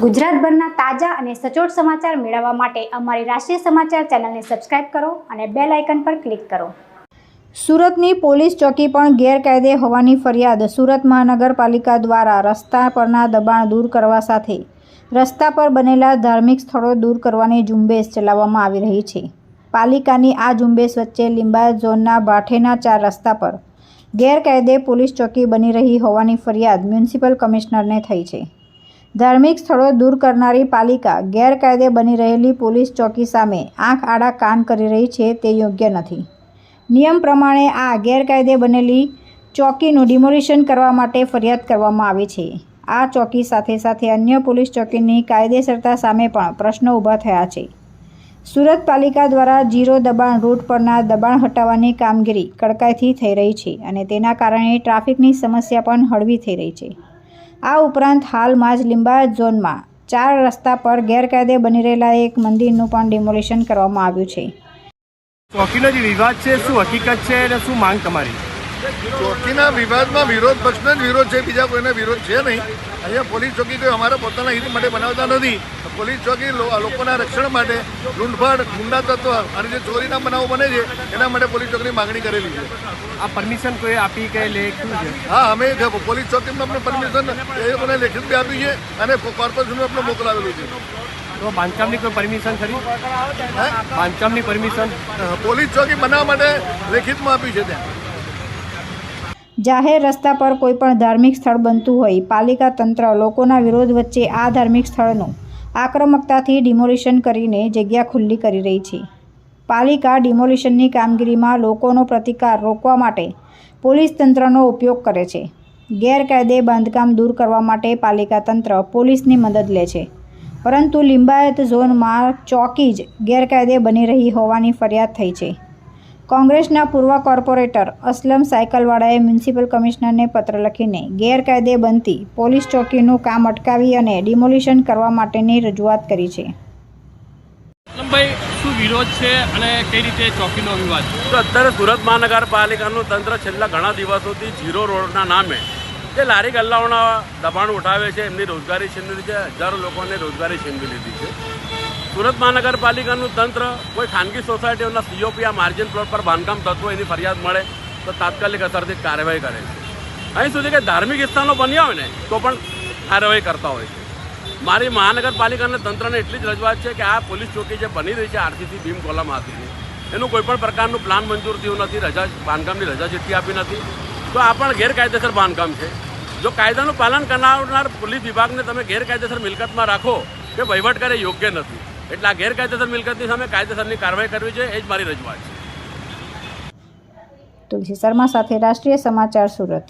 ગુજરાતભરના તાજા અને સચોટ સમાચાર મેળવવા માટે અમારી રાષ્ટ્રીય સમાચાર ચેનલને સબસ્ક્રાઇબ કરો અને બેલ આઇકન પર ક્લિક કરો. સુરતની પોલીસ ચોકી પણ ગેરકાયદે હોવાની ફરિયાદ સુરત મહાનગરપાલિકા દ્વારા રસ્તા પરના દબાણ દૂર કરવા સાથે રસ્તા પર બનેલા ધાર્મિક સ્થળો દૂર કરવાની ઝુંબેશ ચલાવવામાં આવી રહી છે. પાલિકાની આ ઝુંબેશ વચ્ચે લિંબાયત ઝોનના ભાઠેના ચાર રસ્તા પર ગેરકાયદે પોલીસ ચોકી બની રહી હોવાની ફરિયાદ મ્યુનિસિપલ કમિશનરને થઈ છે. ધાર્મિક સ્થળો દૂર કરનારી પાલિકા ગેરકાયદે બની રહેલી પોલીસ ચોકી સામે આંખ આડા કાન કરી રહી છે તે યોગ્ય નથી. નિયમ પ્રમાણે આ ગેરકાયદે બનેલી ચોકીનું ડિમોલિશન કરવા માટે ફરિયાદ કરવામાં આવી છે. આ ચોકી સાથે સાથે અન્ય પોલીસ ચોકીની કાયદેસરતા સામે પણ પ્રશ્નો ઊભા થયા છે. સુરત પાલિકા દ્વારા જીરો દબાણ રૂટ પરના દબાણ હટાવવાની કામગીરી કડકાઈથી થઈ રહી છે અને તેના કારણે ટ્રાફિકની સમસ્યા પણ હળવી થઈ રહી છે. આ ઉપરાંત હાલમાં જ લિંબાયત ઝોનમાં ચાર રસ્તા પર ગેરકાયદે બની રહેલા એક મંદિરનું પણ ડિમોલિશન કરવામાં આવ્યું છે. ચોકીનો વિવાદ છે, શું હકીકત છે અને શું માંગ તમારી? ચોકીના વિવાદમાં વિરોધ પક્ષનો જ વિરોધ છે બીજા કોઈને વિરોધ છે નહીં. અહીંયા પોલીસ ચોકી કોઈ અમારા પોતાના હિત માટે બનાવતા નથી. પોલીસ ચોકી લોકોના રક્ષણ માટે લૂંટફાટ ગુંડા તત્વ અને જે ચોરીના બનાવો બને છે એના માટે પોલીસ ચોકીની માંગણી કરેલી છે. આ પરમિશન કોઈ આપી કે લેખ શું છે? હા અમે પોલીસ ચોકીમાં અમને પરમિશન એ લોકોને લેખિત બી આપી છે અને કોર્પોરેશનને આપણે મોકલાવેલું છે. તો બાંધકામની કોઈ પરમિશન ખરી? હે? બાંધકામની પરમિશન પોલીસ ચોકી બનાવવા માટે લેખિતમાં આપી છે ત્યાં. જાહેર રસ્તા પર કોઈપણ ધાર્મિક સ્થળ બનતું હોય, પાલિકા તંત્ર લોકોના વિરોધ વચ્ચે આ ધાર્મિક સ્થળનું આક્રમકતાથી ડિમોલિશન કરીને જગ્યા ખુલ્લી કરી રહી છે. પાલિકા ડિમોલિશનની કામગીરીમાં લોકોનો પ્રતિકાર રોકવા માટે પોલીસ તંત્રનો ઉપયોગ કરે છે. ગેરકાયદે બાંધકામ દૂર કરવા માટે પાલિકા તંત્ર પોલીસની મદદ લે છે. પરંતુ લિંબાયત ઝોનમાં ચોકી જ ગેરકાયદે બની રહી હોવાની ફરિયાદ થઈ છે. કોંગ્રેસના પૂર્વ કોર્પોરેટર અસલમ સાયકલવાળાએ મ્યુનિસિપલ કમિશનરને પત્ર લખીને ગેરકાયદે બનતી પોલીસ ચોકીનું કામ અટકાવી અને ડિમોલિશન કરવા માટેની રજૂઆત કરી છે. શું વિરોધ છે અને કઈ રીતે ચોકીનો વિવાદ છે તો અત્યારે સુરત મહાનગરપાલિકાનું તંત્ર છેલ્લા ઘણા દિવસોથી ઝીરો રોડના નામે જે લારી ગલ્લાઓના દબાણ ઉઠાવે છે એમની રોજગારી છીનવી લીધી છે હજારો લોકોને રોજગારી છીનવી લીધી છે. સુરત મહાનગરપાલિકાનું તંત્ર, કોઈ ખાનગી સોસાયટીઓના સીઓપી આ માર્જિન પ્લોટ પર બાંધકામ થતું હોય એની ફરિયાદ મળે, તો તાત્કાલિક અસરથી કાર્યવાહી કરે છે. અહીં સુધી કે ધાર્મિક સ્થાનો બન્યા હોય ને, તો પણ કાર્યવાહી કરતા હોય છે. મારી મહાનગરપાલિકાના તંત્રને એટલી જ રજૂઆત છે કે આ પોલીસ ચોકી જે બની રહી છે, આરસીસી ભીમ કોલમ આરસીસી એનું કોઈપણ પ્રકારનું પ્લાન મંજૂર થયું નથી, રજા, બાંધકામની રજા ચિઠ્ઠી આપી નથી, તો આ પણ ગેરકાયદેસર બાંધકામ છે. જો કાયદાનું પાલન કરનાર પોલીસ વિભાગને તમે ગેરકાયદેસર મિલકતમાં રાખો કે વહીવટ કરે યોગ્ય નથી. એટલે આ ગેરકાયદેસર મિલકતની સામે કાયદેસરની કાર્યવાહી કરવી જોઈએ, એ જ મારી રજૂઆત છે. તુલસી શર્મા સાથે રાષ્ટ્રીય સમાચાર સુરત.